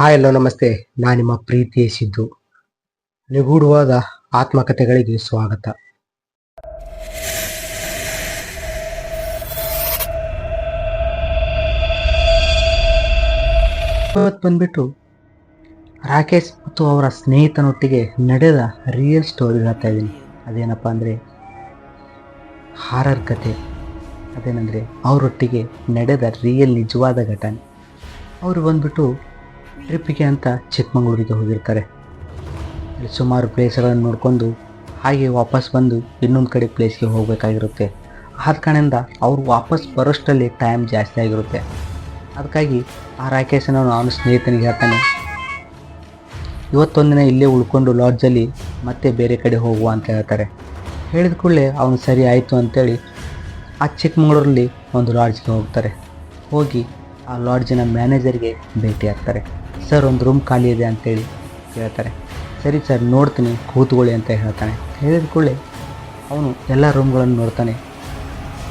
Hi ಎಲ್ಲೋ ನಮಸ್ತೆ. ನಾನು ನಿಮ್ಮ ಪ್ರೀತಿಯ ಸಿದ್ದು. ನಿಗೂಢವಾದ ಆತ್ಮಕಥೆಗಳಿಗೆ ಸ್ವಾಗತ. ಇವತ್ತು ಬಂದ್ಬಿಟ್ಟು ರಾಕೇಶ್ ಮತ್ತು ಅವರ ಸ್ನೇಹಿತನೊಟ್ಟಿಗೆ ನಡೆದ ರಿಯಲ್ ಸ್ಟೋರಿ ಹೇಳ್ತಾ ಇದ್ದೀನಿ. ಅದೇನಪ್ಪ ಅಂದರೆ ಹಾರರ್ ಕತೆ ಅದೇನಂದರೆ ಅವರೊಟ್ಟಿಗೆ ನಡೆದ ರಿಯಲ್ ನಿಜವಾದ ಘಟನೆ. ಅವರು ಬಂದ್ಬಿಟ್ಟು ಟ್ರಿಪ್ಪಿಗೆ ಅಂತ ಚಿಕ್ಕಮಗಳೂರಿಗೆ ಹೋಗಿರ್ತಾರೆ. ಸುಮಾರು ಪ್ಲೇಸ್ಗಳನ್ನು ನೋಡಿಕೊಂಡು ಹಾಗೆ ವಾಪಸ್ ಬಂದು ಇನ್ನೊಂದು ಕಡೆ ಪ್ಲೇಸ್ಗೆ ಹೋಗಬೇಕಾಗಿರುತ್ತೆ. ಆದ ಕಾರಣದಿಂದ ಅವ್ರು ವಾಪಸ್ ಬರೋಷ್ಟರಲ್ಲಿ ಟೈಮ್ ಜಾಸ್ತಿ ಆಗಿರುತ್ತೆ. ಅದಕ್ಕಾಗಿ ಆ ರಾಕೇಶನ ನಾನು ಸ್ನೇಹಿತನಿಗೆ ಹೇಳ್ತಾನೆ ಇವತ್ತೊಂದಿನ ಇಲ್ಲೇ ಉಳ್ಕೊಂಡು ಲಾಡ್ಜಲ್ಲಿ ಮತ್ತೆ ಬೇರೆ ಕಡೆ ಹೋಗುವ ಅಂತ ಹೇಳ್ತಾರೆ. ಹೇಳಿದ ಕೂಡಲೇ ಅವನು ಸರಿ ಆಯಿತು ಅಂತೇಳಿ ಆ ಚಿಕ್ಕಮಗಳೂರಲ್ಲಿ ಒಂದು ಲಾಡ್ಜ್ಗೆ ಹೋಗ್ತಾರೆ. ಹೋಗಿ ಆ ಲಾಡ್ಜಿನ ಮ್ಯಾನೇಜರ್ಗೆ ಭೇಟಿ ಆಗ್ತಾರೆ ಸರ್, ಒಂದು ರೂಮ್ ಖಾಲಿ ಇದೆ ಅಂತೇಳಿ ಹೇಳ್ತಾರೆ. ಸರಿ ಸರ್, ನೋಡ್ತೀನಿ, ಕೂತ್ಕೊಳ್ಳಿ ಅಂತ ಹೇಳ್ತಾನೆ. ಹೇಳಿದ ಕೂಡಲೇ ಅವನು ಎಲ್ಲ ರೂಮ್ಗಳನ್ನು ನೋಡ್ತಾನೆ.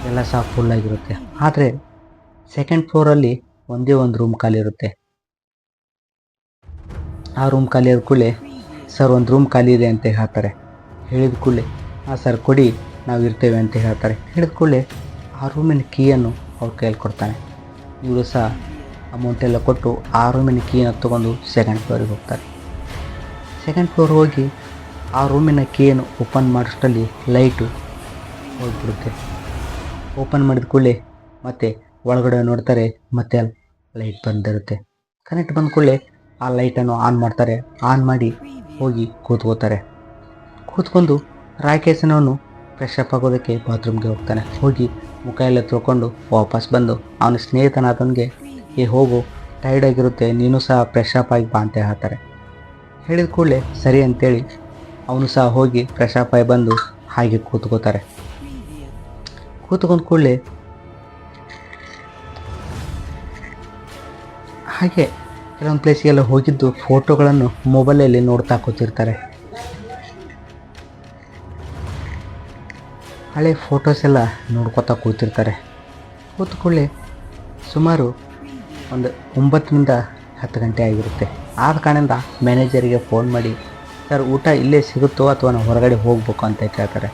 ಎಲ್ಲ ಸಹ ಫುಲ್ ಆಗಿರುತ್ತೆ. ಆದರೆ ಸೆಕೆಂಡ್ ಫ್ಲೋರಲ್ಲಿ ಒಂದೇ ಒಂದು ರೂಮ್ ಖಾಲಿ ಇರುತ್ತೆ. ಆ ರೂಮ್ ಖಾಲಿ ಆದ ಕೂಡಲೇ, ಸರ್, ಒಂದು ರೂಮ್ ಖಾಲಿ ಇದೆ ಅಂತ ಹೇಳ್ತಾರೆ. ಹೇಳಿದ ಕೂಡಲೇ ಹಾಂ ಸರ್, ಕೊಡಿ, ನಾವು ಇರ್ತೇವೆ ಅಂತ ಹೇಳ್ತಾರೆ. ಹೇಳಿದ ಕೂಡಲೇ ಆ ರೂಮಿನ ಕೀಯನ್ನು ಅವ್ರ ಕೈಯಲ್ಲಿ ಕೊಡ್ತಾನೆ. ಇವರು ಸಹ ಅಮೌಂಟ್ ಎಲ್ಲ ಕೊಟ್ಟು ಆ ರೂಮಿನ ಕೀನ ತೊಗೊಂಡು ಸೆಕೆಂಡ್ ಫ್ಲೋರಿಗೆ ಹೋಗ್ತಾರೆ. ಸೆಕೆಂಡ್ ಫ್ಲೋರ್ ಹೋಗಿ ಆ ರೂಮಿನ ಕೀಯನ್ನು ಓಪನ್ ಮಾಡೋಷ್ಟರಲ್ಲಿ ಲೈಟು ಹೋಗ್ಬಿಡುತ್ತೆ. ಓಪನ್ ಮಾಡಿದ ಕೂಡಲೇ ಮತ್ತೆ ಒಳಗಡೆ ನೋಡ್ತಾರೆ ಮತ್ತೆ ಲೈಟ್ ಬಂದಿರುತ್ತೆ. ಕನೆಕ್ಟ್ ಬಂದ ಕೂಡಲೇ ಆ ಲೈಟನ್ನು ಆನ್ ಮಾಡ್ತಾರೆ. ಆನ್ ಮಾಡಿ ಹೋಗಿ ಕೂತ್ಕೋತಾರೆ. ಕೂತ್ಕೊಂಡು ರಾಕೇಶನವನು ಫ್ರೆಶ್ ಅಪ್ ಆಗೋದಕ್ಕೆ ಬಾತ್ರೂಮ್ಗೆ ಹೋಗ್ತಾನೆ. ಹೋಗಿ ಮುಖ ಎಲ್ಲ ತೊಳ್ಕೊಂಡು ವಾಪಸ್ ಬಂದು ಅವನ ಸ್ನೇಹಿತನಾದವನಿಗೆ ಏ ಹೋಗು ಟೈರ್ಡ್ ಆಗಿರುತ್ತೆ, ನೀನು ಸಹ ಫ್ರೆಶ್ ಅಪ್ ಆಗಿ ಬಾ ಅಂತ ಹೇಳ್ತಾರೆ. ಹೇಳಿದ ಕೂಡಲೇ ಸರಿ ಅಂತೇಳಿ ಅವನು ಸಹ ಹೋಗಿ ಫ್ರೆಶ್ ಅಪ್ ಆಗಿ ಬಂದು ಹಾಗೆ ಕೂತ್ಕೋತಾರೆ. ಕೂತ್ಕೊಂಡು ಕೂಡಲೇ ಹಾಗೆ ಕೆಲವೊಂದು ಪ್ಲೇಸಿಗೆಲ್ಲ ಹೋಗಿದ್ದು ಫೋಟೋಗಳನ್ನು ಮೊಬೈಲಲ್ಲಿ ನೋಡ್ತಾ ಕೂತಿರ್ತಾರೆ. ಹಳೆ ಫೋಟೋಸ್ ಎಲ್ಲ ನೋಡ್ಕೊತಾ ಕೂತಿರ್ತಾರೆ. ಕೂತ್ಕೊಳ್ಳಿ ಸುಮಾರು ಒಂದು ಒಂಬತ್ತರಿಂದ ಹತ್ತು ಗಂಟೆ ಆಗಿರುತ್ತೆ. ಆದ ಕಾರಣದಿಂದ ಮ್ಯಾನೇಜರಿಗೆ ಫೋನ್ ಮಾಡಿ, ಸರ್, ಊಟ ಇಲ್ಲೇ ಸಿಗುತ್ತೋ ಅಥವಾ ನಾವು ಹೊರಗಡೆ ಹೋಗ್ಬೇಕು? ಅಂತ ಕೇಳ್ತಾರೆ.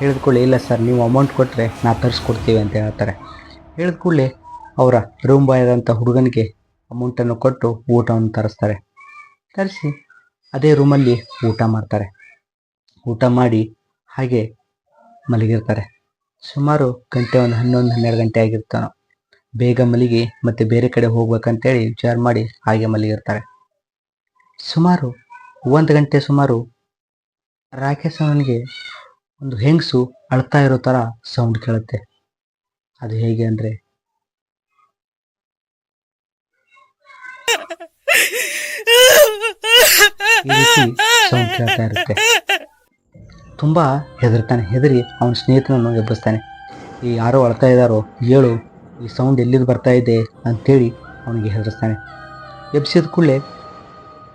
ಹೇಳಿದ ಕೂಡಲೇ, ಇಲ್ಲ ಸರ್, ನೀವು ಅಮೌಂಟ್ ಕೊಟ್ಟರೆ ನಾವು ತರಿಸ್ಕೊಡ್ತೀವಿ, ಅಂತ ಹೇಳ್ತಾರೆ. ಹೇಳಿದ ಕೂಡಲೇ ಅವರ ರೂಮ್ ಬಾಯ್ ಆದಂಥ ಹುಡುಗನಿಗೆ ಅಮೌಂಟನ್ನು ಕೊಟ್ಟು ಊಟವನ್ನು ತರಿಸ್ತಾರೆ. ತರಿಸಿ ಅದೇ ರೂಮಲ್ಲಿ ಊಟ ಮಾಡ್ತಾರೆ. ಊಟ ಮಾಡಿ ಹಾಗೆ ಮಲಗಿರ್ತಾರೆ. ಸುಮಾರು ಗಂಟೆ ಒಂದು ಹನ್ನೊಂದು ಹನ್ನೆರಡು ಗಂಟೆ ಆಗಿರ್ತಾನೋ. ಬೇಗ ಮಲಗಿ ಮತ್ತೆ ಬೇರೆ ಕಡೆ ಹೋಗ್ಬೇಕಂತೇಳಿ ವಿಚಾರ ಮಾಡಿ ಹಾಗೆ ಮಲಗಿರ್ತಾರೆ. ಸುಮಾರು ಒಂದು ಗಂಟೆ ಸುಮಾರು ರಾಕೇಶ್ ಅವನಿಗೆ ಒಂದು ಹೆಂಗಸು ಅಳ್ತಾ ಇರೋ ತರ ಸೌಂಡ್ ಕೇಳುತ್ತೆ. ಅದು ಹೇಗೆ ಅಂದ್ರೆ ಸೌಂಡ್ ಕೇಳ್ತಾ ಇರುತ್ತೆ. ತುಂಬ ಹೆದರ್ತಾನೆ, ಹೆದರಿ ಅವನ ಸ್ನೇಹಿತನನ್ನು ಎಬ್ಬಿಸ್ತಾನೆ. ಈ ಯಾರೋ ಅಳ್ತಾ ಇದ್ದಾರೋ ಹೇಳು ಈ ಸೌಂಡ್ ಎಲ್ಲಿದ್ದು ಬರ್ತಾ ಇದೆ ಅಂಥೇಳಿ ಅವನಿಗೆ ಹೆದರಿಸ್ತಾನೆ. ಎಬ್ಸಿದ ಕೂಡಲೇ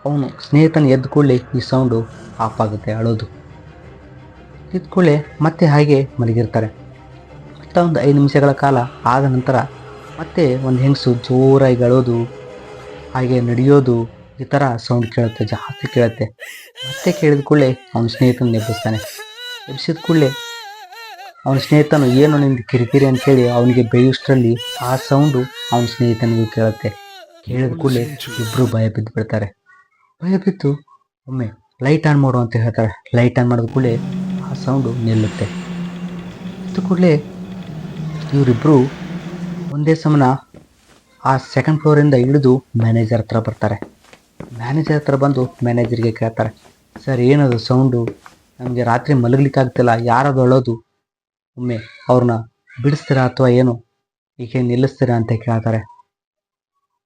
ಅವನು ಸ್ನೇಹಿತನ ಎದ್ದ ಕೂಡಲೇ ಈ ಸೌಂಡು ಆಫ್ ಆಗುತ್ತೆ ಅಳೋದು. ಇದ್ದ ಕೂಡಲೇ ಮತ್ತೆ ಹಾಗೆ ಮಲಗಿರ್ತಾರೆ. ಮತ್ತೆ ಒಂದು ಐದು ನಿಮಿಷಗಳ ಕಾಲ ಆದ ನಂತರ ಮತ್ತೆ ಒಂದು ಹೆಂಗಸು ಜೋರಾಗಿ ಅಳೋದು, ಹಾಗೆ ನಡೆಯೋದು ಈ ಥರ ಸೌಂಡ್ ಕೇಳುತ್ತೆ, ಜಾಸ್ತಿ ಕೇಳುತ್ತೆ. ಮತ್ತೆ ಕೇಳಿದ ಕೂಡಲೇ ಅವನು ಸ್ನೇಹಿತನ ಎಬ್ಬಿಸ್ತಾನೆ. ಎಬ್ಬಿಸಿದ ಕೂಡಲೇ ಅವನ ಸ್ನೇಹಿತನು ಏನು ನಿಂದು ಕಿರಿಕಿರಿ ಅಂತೇಳಿ ಅವನಿಗೆ ಬೇಯಿಸ್ಟ್ರಲ್ಲಿ ಆ ಸೌಂಡು ಅವನ ಸ್ನೇಹಿತನಿಗೂ ಕೇಳುತ್ತೆ. ಕೇಳಿದ ಕೂಡಲೇ ಇಬ್ಬರು ಭಯ ಬಿದ್ದು ಬಿಡ್ತಾರೆ. ಭಯ ಬಿದ್ದು ಒಮ್ಮೆ ಲೈಟ್ ಆನ್ ಮಾಡು ಅಂತ ಹೇಳ್ತಾರೆ. ಲೈಟ್ ಆನ್ ಮಾಡಿದ ಕೂಡಲೇ ಆ ಸೌಂಡು ನಿಲ್ಲುತ್ತೆ. ಇದ್ದ ಕೂಡಲೇ ಇವರಿಬ್ಬರು ಒಂದೇ ಸಮನ ಆ ಸೆಕೆಂಡ್ ಫ್ಲೋರಿಂದ ಇಳಿದು ಮ್ಯಾನೇಜರ್ ಹತ್ರ ಬರ್ತಾರೆ. ಮ್ಯಾನೇಜರ್ ಹತ್ರ ಬಂದು ಮ್ಯಾನೇಜರ್ಗೆ ಕೇಳ್ತಾರೆ. ಸರ್, ಏನದು ಸೌಂಡು ನಮಗೆ ರಾತ್ರಿ ಮಲಗಲಿಕ್ಕಾಗ್ತಿಲ್ಲ. ಯಾರದು ಅಳೋದು? ಒಮ್ಮೆ ಅವ್ರನ್ನ ಬಿಡಿಸ್ತೀರಾ ಅಥವಾ ಏನು? ಈಗ ನಿಲ್ಲಿಸ್ತೀರಾ ಅಂತ ಕೇಳ್ತಾರೆ.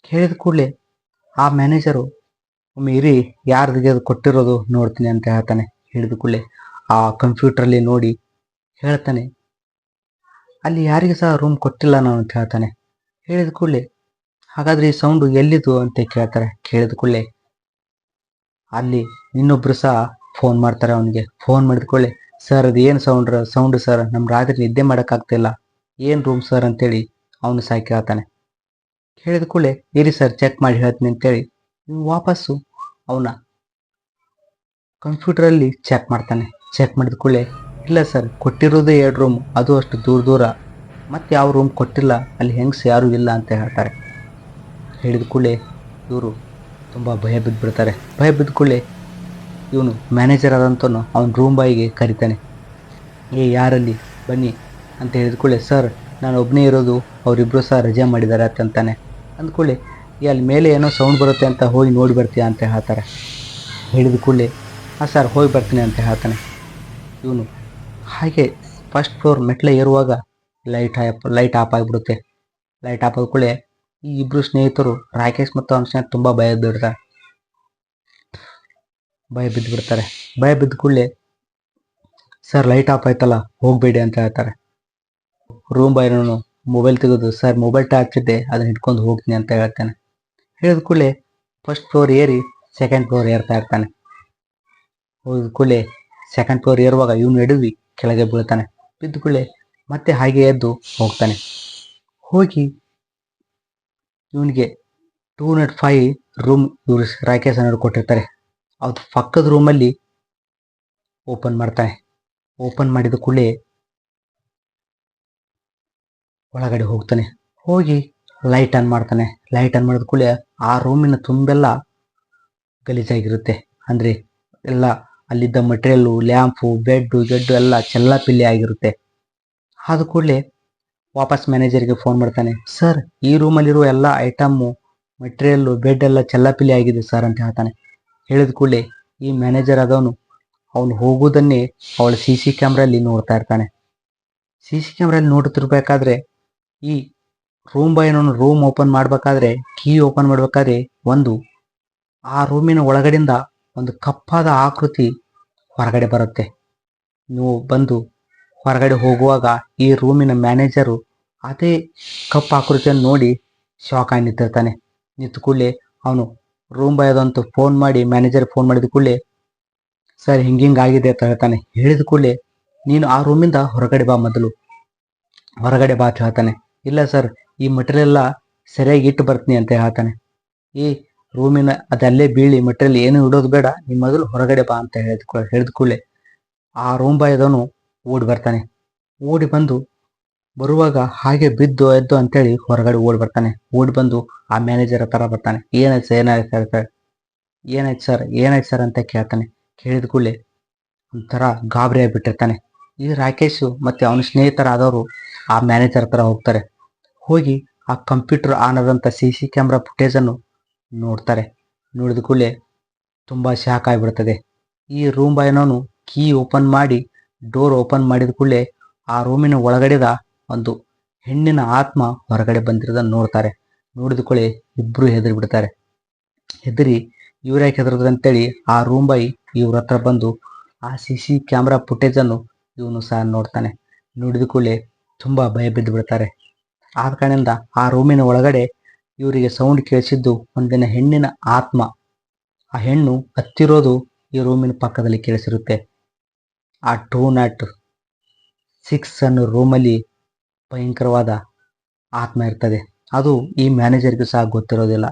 ಕೇಳಿದ ಕೂಡಲೇ ಆ ಮ್ಯಾನೇಜರು ಒಮ್ಮೆ ಇರಿ ಯಾರ್ದಿಗೆ ಅದು ಕೊಟ್ಟಿರೋದು ನೋಡ್ತೀನಿ ಅಂತ ಹೇಳ್ತಾನೆ. ಹೇಳಿದ ಕೂಡಲೇ ಆ ಕಂಪ್ಯೂಟ್ರಲ್ಲಿ ನೋಡಿ ಹೇಳ್ತಾನೆ, ಅಲ್ಲಿ ಯಾರಿಗೆ ಸಹ ರೂಮ್ ಕೊಟ್ಟಿಲ್ಲ ನಾನು ಅಂತ ಹೇಳ್ತಾನೆ. ಹೇಳಿದ ಕೂಡಲೇ, ಹಾಗಾದ್ರೆ ಈ ಸೌಂಡು ಎಲ್ಲಿದು? ಅಂತ ಕೇಳ್ತಾರೆ. ಕೇಳಿದ ಕೂಡಲೇ, ಅಲ್ಲಿ ಇನ್ನೊಬ್ರು ಸಹ ಫೋನ್ ಮಾಡ್ತಾರೆ ಅವನಿಗೆ. ಫೋನ್ ಮಾಡಿದ ಕೂಡಲೇ ಸರ್ ಅದು ಏನು ಸೌಂಡ್ ಸೌಂಡ್ ಸರ್ ನಮ್ಮ ರಾತ್ರಿ ನಿದ್ದೆ ಮಾಡೋಕ್ಕಾಗ್ತಿಲ್ಲ. ಏನು ರೂಮ್ ಸರ್ ಅಂತೇಳಿ ಅವನು ಸಹ ಕೇಳ್ತಾನೆ. ಹೇಳಿದ ಕೂಡಲೇ, ಇರಿ ಸರ್ ಚೆಕ್ ಮಾಡಿ ಹೇಳ್ತೀನಿ ಅಂತೇಳಿ ನೀವು ವಾಪಸ್ಸು ಅವನ ಕಂಪ್ಯೂಟರಲ್ಲಿ ಚೆಕ್ ಮಾಡ್ತಾನೆ. ಚೆಕ್ ಮಾಡಿದ ಕೂಡಲೇ, ಇಲ್ಲ ಸರ್ ಕೊಟ್ಟಿರೋದೇ ಎರಡು ರೂಮ್ ಅದು ಅಷ್ಟು ದೂರ ದೂರ. ಮತ್ತೆ ಯಾವ ರೂಮ್ ಕೊಟ್ಟಿಲ್ಲ, ಅಲ್ಲಿ ಹೆಂಗ್ಸ್ ಯಾರೂ ಇಲ್ಲ ಅಂತ ಹೇಳ್ತಾರೆ. ಹೇಳಿದ ಕೂಡಲೇ ಇವರು ತುಂಬ ಭಯ ಬಿದ್ದುಬಿಡ್ತಾರೆ ಭಯ ಬಿದ್ದ ಕೂಡಲೇ ಇವನು ಮ್ಯಾನೇಜರ್ ಆದಂತನು ಅವನ ರೂಮ್ ಬಾಯಿಗೆ ಕರಿತಾನೆ. ಏ, ಯಾರಲ್ಲಿ? ಬನ್ನಿ ಅಂತ ಹೇಳಿದ್ಕೊಳ್ಳೆ ಸರ್, ನಾನು ಒಬ್ಬನೇ ಇರೋದು ಅವರಿಬ್ಬರು ಸಹ ರಜೆ ಮಾಡಿದ್ದಾರೆ ಅಂತಂತಾನೆ ಅಂದ್ಕೂಡಲೇ ಏ, ಅಲ್ಲಿ ಮೇಲೆ ಏನೋ ಸೌಂಡ್ ಬರುತ್ತೆ ಅಂತ ಹೋಗಿ ನೋಡಿ ಬರ್ತೀಯಾ? ಅಂತ ಹೇಳ್ತಾರೆ. ಹೇಳಿದ ಕೂಡಲೇ, ಹಾಂ, ಸರ್, ಹೋಗಿ ಬರ್ತೀನಿ ಅಂತ ಹೇಳ್ತಾನೆ. ಇವನು ಹಾಗೆ ಫಸ್ಟ್ ಫ್ಲೋರ್ ಮೆಟ್ಲೆ ಏರುವಾಗ ಲೈಟ್ ಆಪ್ ಲೈಟ್ ಆಫ್ ಆಗಿಬಿಡುತ್ತೆ. ಲೈಟ್ ಆಫ್ ಆದ ಕೂಡಲೇ, ಈ ಇಬ್ಬರು ಸ್ನೇಹಿತರು ರಾಕೇಶ್ ಮತ್ತು ಅವನ ಸ್ನೇಹಿತ ತುಂಬ ಭಯ ಬಿಡ್ತಾರೆ ಭಯ ಬಿದ್ದು ಬಿಡ್ತಾರೆ ಭಯ ಬಿದ್ದ ಕೂಡಲೇ, ಸರ್ ಲೈಟ್ ಆಫ್ ಆಯ್ತಲ್ಲ ಹೋಗಬೇಡಿ ಅಂತ ಹೇಳ್ತಾರೆ. ರೂಮ್ ಬಾಯ್ನವನು ಮೊಬೈಲ್ ತೆಗೆದು, ಸರ್ ಮೊಬೈಲ್ ಟಾರ್ಚ್ ಇದೆ, ಅದನ್ನ ಹಿಡ್ಕೊಂಡು ಹೋಗ್ತೀನಿ ಅಂತ ಹೇಳ್ತಾನೆ. ಹೇಳಿದ ಕೂಡಲೇ ಫಸ್ಟ್ ಫ್ಲೋರ್ ಏರಿ ಸೆಕೆಂಡ್ ಫ್ಲೋರ್ ಏರ್ತಾ ಇರ್ತಾನೆ. ಹೋದ ಕೂಡಲೇ ಸೆಕೆಂಡ್ ಫ್ಲೋರ್ ಏರುವಾಗ ಇವನು ಎಡವಿ, ಕೆಳಗೆ ಬೀಳ್ತಾನೆ. ಬಿದ್ದ ಕೂಡಲೇ, ಮತ್ತೆ ಹಾಗೆ ಎದ್ದು ಹೋಗ್ತಾನೆ. ಹೋಗಿ, ಇವನಿಗೆ ಟೂ ನಾಟ್ ಫೈವ್ ರೂಮ್ ಇವರು ರಾಕೇಶ್ ಅನ್ನೋರು ಕೊಟ್ಟಿರ್ತಾರೆ. ಅದು ಪಕ್ಕದ ರೂಮಲ್ಲಿ ಓಪನ್ ಮಾಡ್ತಾನೆ. ಓಪನ್ ಮಾಡಿದ ಕೂಡಲೇ ಒಳಗಡೆ ಹೋಗ್ತಾನೆ. ಹೋಗಿ ಲೈಟ್ ಆನ್ ಮಾಡ್ತಾನೆ. ಲೈಟ್ ಆನ್ ಮಾಡಿದ ಕೂಡಲೇ ಆ ರೂಮಿನ ತುಂಬೆಲ್ಲ ಗಲೀಜಾಗಿರುತ್ತೆ. ಅಂದರೆ ಎಲ್ಲ ಅಲ್ಲಿದ್ದ ಮಟೀರಿಯಲ್ಲು ಲ್ಯಾಂಪು ಬೆಡ್ಡು ಗೆಡ್ಡು ಎಲ್ಲ ಚೆಲ್ಲಾಪಿಲ್ಲಿ ಆಗಿರುತ್ತೆ. ಆದ ಕೂಡಲೇ ವಾಪಸ್ ಮ್ಯಾನೇಜರ್ಗೆ ಫೋನ್ ಮಾಡ್ತಾನೆ. ಸರ್ ಈ ರೂಮಲ್ಲಿರುವ ಎಲ್ಲ ಐಟಮ್ಮು ಮಟೀರಿಯಲ್ಲು ಬೆಡ್ ಎಲ್ಲ ಚೆಲ್ಲಾಪಿಲ್ಲಿ ಆಗಿದೆ ಸರ್ ಅಂತ ಹೇಳ್ತಾನೆ. ಹೇಳಿದ ಕೂಡಲೇ ಈ ಮ್ಯಾನೇಜರ್ ಆದವನು, ಅವನು ಹೋಗುವುದನ್ನೇ ಅವಳ ಸಿ ಸಿ ಕ್ಯಾಮ್ರಲ್ಲಿ ನೋಡ್ತಾ ಇರ್ತಾನೆ. ಸಿ ಸಿ ಕ್ಯಾಮ್ರಲ್ಲಿ ನೋಡುತ್ತಿರ್ಬೇಕಾದ್ರೆ ಈ ರೂಮ್ ಬಾಯ್ನವನು ರೂಮ್ ಓಪನ್ ಮಾಡಬೇಕಾದ್ರೆ ಕೀ ಓಪನ್ ಮಾಡಬೇಕಾದ್ರೆ ಒಂದು, ಆ ರೂಮಿನ ಒಳಗಡೆಯಿಂದ ಒಂದು ಕಪ್ಪಾದ ಆಕೃತಿ ಹೊರಗಡೆ ಬರುತ್ತೆ. ನೀವು ಬಂದು ಹೊರಗಡೆ ಹೋಗುವಾಗ ಈ ರೂಮಿನ ಮ್ಯಾನೇಜರು ಅದೇ ಕಪ್ಪು ಆಕೃತಿಯನ್ನು ನೋಡಿ ಶಾಕ್ ಆಗಿ ನಿಂತಿರ್ತಾನೆ. ನಿಂತ ಕೂಡಲೇ ಅವನು ರೂಮ್ ಬಾಯ್ ಫೋನ್ ಮಾಡಿ ಮ್ಯಾನೇಜರ್ ಫೋನ್ ಮಾಡಿದ ಕೂಡಲೇ, ಸರ್ ಹಿಂಗಿಂಗ್ ಆಗಿದೆ ಅಂತ ಹೇಳ್ತಾನೆ. ಹೇಳಿದ ಕೂಡಲೇ, ನೀನು ಆ ರೂಮಿಂದ ಹೊರಗಡೆ ಬಾ ಮೊದಲು. ಹೊರಗಡೆ ಬಾ ಅಂತ ಹೇಳ್ತಾನೆ. ಇಲ್ಲ ಸರ್, ಈ ಮಟೀರಿಯಲ್ ಎಲ್ಲ ಸರಿಯಾಗಿ ಇಟ್ಟು ಬರ್ತೀನಿ ಅಂತ ಹೇಳ್ತಾನೆ. ಈ ರೂಮಿನ ಅದಲ್ಲೇ ಬೀಳಿ ಮಟೀರಿಯಲ್ ಏನು ಇಡೋದು ಬೇಡ ನೀ ಮೊದಲು ಹೊರಗಡೆ ಬಾ ಅಂತ ಹೇಳಿದ ಹೇಳಿದ ಕೂಡಲೇ ಆ ರೂಮ್ ಬಾಯ್ ಓಡಿ ಬರ್ತಾನೆ. ಓಡಿ ಬಂದು ಬರುವಾಗ ಹಾಗೆ ಬಿದ್ದು ಎದ್ದು ಅಂತೇಳಿ ಹೊರಗಡೆ ಓಡಿ ಬರ್ತಾನೆ. ಓಡಿ ಬಂದು ಆ ಮ್ಯಾನೇಜರ್ ಹತ್ರ ಬರ್ತಾನೆ. ಏನಾಯ್ತು ಸರ್ ಏನಾಯ್ತು ಸರ್ ಏನಾಯ್ತು ಸರ್ ಏನಾಯ್ತು ಸರ್ ಅಂತ ಕೇಳ್ತಾನೆ. ಕೇಳಿದ ಕೂಡಲೇ ಒಂಥರ ಗಾಬರಿ ಆಗಿಬಿಟ್ಟಿರ್ತಾನೆ. ಈ ರಾಕೇಶು ಮತ್ತೆ ಅವನ ಸ್ನೇಹಿತರಾದವರು ಆ ಮ್ಯಾನೇಜರ್ ಹತ್ರ ಹೋಗ್ತಾರೆ. ಹೋಗಿ ಆ ಕಂಪ್ಯೂಟರ್ ಆನ್ ಆದಂಥ ಸಿ ಸಿ ಕ್ಯಾಮ್ರಾ ಫುಟೇಜನ್ನು ನೋಡ್ತಾರೆ. ನೋಡಿದ ಕೂಡಲೇ ತುಂಬ ಶಾಕ್ ಆಗಿಬಿಡ್ತದೆ. ಈ ರೂಮ್ ಬಾಯ್ನವನು ಕೀ ಓಪನ್ ಮಾಡಿ ಡೋರ್ ಓಪನ್ ಮಾಡಿದ ಕೂಡಲೇ ಆ ರೂಮಿನ ಒಳಗಡೆದ ಒಂದು ಹೆಣ್ಣಿನ ಆತ್ಮ ಹೊರಗಡೆ ಬಂದಿರೋದನ್ನು ನೋಡ್ತಾರೆ. ನೋಡಿದ ಇಬ್ರು ಹೆದರಿ ಬಿಡ್ತಾರೆ. ಹೆದರಿ ಇವ್ರು ಯಾಕೆ ಅಂತೇಳಿ ಆ ರೂಮ್ ಬೈ ಇವ್ರ ಹತ್ರ ಬಂದು ಆ ಸಿ ಸಿ ಕ್ಯಾಮ್ರಾ ಫುಟೇಜನ್ನು ಇವನು ಸಹ ನೋಡ್ತಾನೆ. ನೋಡಿದ ಕೂಡಲೇ ತುಂಬ ಭಯ ಬಿದ್ದು ಬಿಡ್ತಾರೆ. ಆದ ಕಾರಣದಿಂದ ಆ ರೂಮಿನ ಒಳಗಡೆ ಇವರಿಗೆ ಸೌಂಡ್ ಕೇಳಿಸಿದ್ದು ಒಂದಿನ ಹೆಣ್ಣಿನ ಆತ್ಮ. ಆ ಹೆಣ್ಣು ಹತ್ತಿರೋದು ಈ ರೂಮಿನ ಪಕ್ಕದಲ್ಲಿ ಕೇಳಿಸಿರುತ್ತೆ. ಆ ಟೂ ನಾಟ್ ಸಿಕ್ಸ್ ಅನ್ನೋ ರೂಮಲ್ಲಿ ಭಯಂಕರವಾದ ಆತ್ಮ ಇರ್ತದೆ. ಅದು ಈ ಮ್ಯಾನೇಜರ್ಗೂ ಸಹ ಗೊತ್ತಿರೋದಿಲ್ಲ.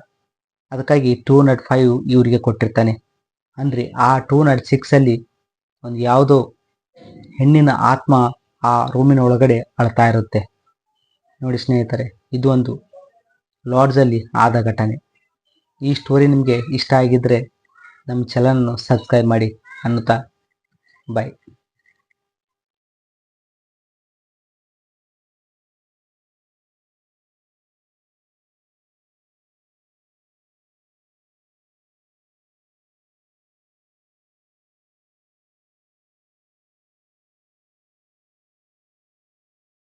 ಅದಕ್ಕಾಗಿ ಟೂ ನಾಟ್ ಫೈವ್ ಇವರಿಗೆ ಕೊಟ್ಟಿರ್ತಾನೆ. ಅಂದರೆ ಆ ಟೂ ನಾಟ್ ಸಿಕ್ಸಲ್ಲಿ ಒಂದು ಯಾವುದೋ ಹೆಣ್ಣಿನ ಆತ್ಮ ಆ ರೂಮಿನ ಒಳಗಡೆ ಅಳ್ತಾ ಇರುತ್ತೆ. ನೋಡಿ ಸ್ನೇಹಿತರೆ, ಇದು ಒಂದು ಲಾಡ್ಜಲ್ಲಿ ಆದ ಘಟನೆ. ಈ ಸ್ಟೋರಿ ನಿಮಗೆ ಇಷ್ಟ ಆಗಿದ್ದರೆ ನಮ್ಮ ಚಲನನ್ನು ಸಬ್ಸ್ಕ್ರೈಬ್ ಮಾಡಿ ಅನ್ನುತ್ತಾ ಬಾಯ್